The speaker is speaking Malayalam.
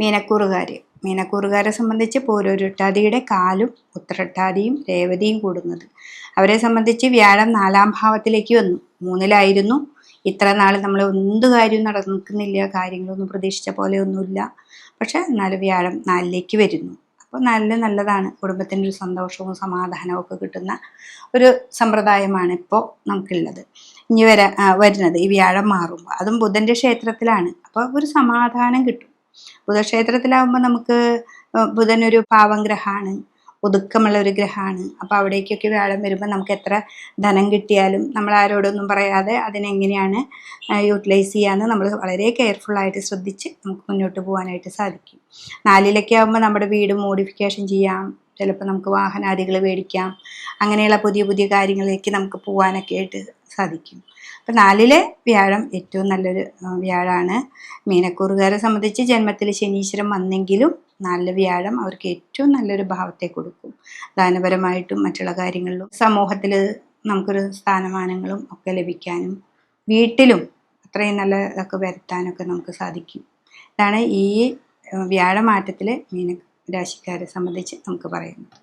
മീനക്കൂറുകാർ മീനക്കൂറുകാരെ സംബന്ധിച്ച് പൂരൊരുട്ടാതിയുടെ കാലും ഉത്രട്ടാതിയും രേവതിയും കൂടുന്നത്. അവരെ സംബന്ധിച്ച് വ്യാഴം നാലാം ഭാവത്തിലേക്ക് വന്നു. മൂന്നിലായിരുന്നു. ഇത്ര നാൾ നമ്മൾ എന്ത് കാര്യവും നടക്കുന്നില്ല കാര്യങ്ങളൊന്നും പ്രതീക്ഷിച്ച പോലെ ഒന്നുമില്ല. പക്ഷെ എന്നാലും വ്യാഴം നാലിലേക്ക് വരുന്നു. അപ്പോൾ നല്ല നല്ലതാണ്. കുടുംബത്തിന്റെ ഒരു സന്തോഷവും സമാധാനവും ഒക്കെ കിട്ടുന്ന ഒരു സമ്പ്രദായമാണ് ഇപ്പോൾ നമുക്കുള്ളത്. ഇനി വരാ വരുന്നത് ഈ വ്യാഴം മാറുമ്പോൾ അതും ബുധന്റെ ക്ഷേത്രത്തിലാണ്. അപ്പോൾ ഒരു സമാധാനം കിട്ടും. ബുധക്ഷേത്രത്തിലാവുമ്പോൾ നമുക്ക് ബുധൻ ഒരു പാവം ഗ്രഹമാണ് ഒതുക്കമുള്ള ഒരു ഗ്രഹമാണ് അപ്പോൾ അവിടേക്കൊക്കെ വ്യാഴം വരുമ്പോൾ നമുക്ക് എത്ര ധനം കിട്ടിയാലും നമ്മൾ ആരോടൊന്നും പറയാതെ അതിനെങ്ങനെയാണ് യൂട്ടിലൈസ് ചെയ്യാമെന്ന് നമ്മൾ വളരെ കെയർഫുള്ളായിട്ട് ശ്രദ്ധിച്ച് നമുക്ക് മുന്നോട്ട് പോകാനായിട്ട് സാധിക്കും. നാലിലൊക്കെ ആകുമ്പോൾ നമ്മുടെ വീട് മോഡിഫിക്കേഷൻ ചെയ്യാം. ചിലപ്പോൾ നമുക്ക് വാഹനാദികൾ മേടിക്കാം. അങ്ങനെയുള്ള പുതിയ പുതിയ കാര്യങ്ങളിലേക്ക് നമുക്ക് പോകാനൊക്കെ ആയിട്ട് സാധിക്കും. അപ്പം നാലിലെ വ്യാഴം ഏറ്റവും നല്ലൊരു വ്യാഴമാണ് മീനക്കൂറുകാരെ സംബന്ധിച്ച് ജന്മത്തിൽ ശനീശ്വരം വന്നെങ്കിലും നല്ല വ്യാഴം അവർക്ക് ഏറ്റവും നല്ലൊരു ഭാവത്തെ കൊടുക്കും. ദാനപരമായിട്ടും മറ്റുള്ള കാര്യങ്ങളിലും സമൂഹത്തിൽ നമുക്കൊരു സ്ഥാനമാനങ്ങളും ഒക്കെ ലഭിക്കാനും വീട്ടിലും അത്രയും നല്ല ഇതൊക്കെ വരുത്താനൊക്കെ നമുക്ക് സാധിക്കും. ഇതാണ് ഈ വ്യാഴമാറ്റത്തിൽ മീന രാശിക്കാരെ സംബന്ധിച്ച് നമുക്ക് പറയുന്നത്.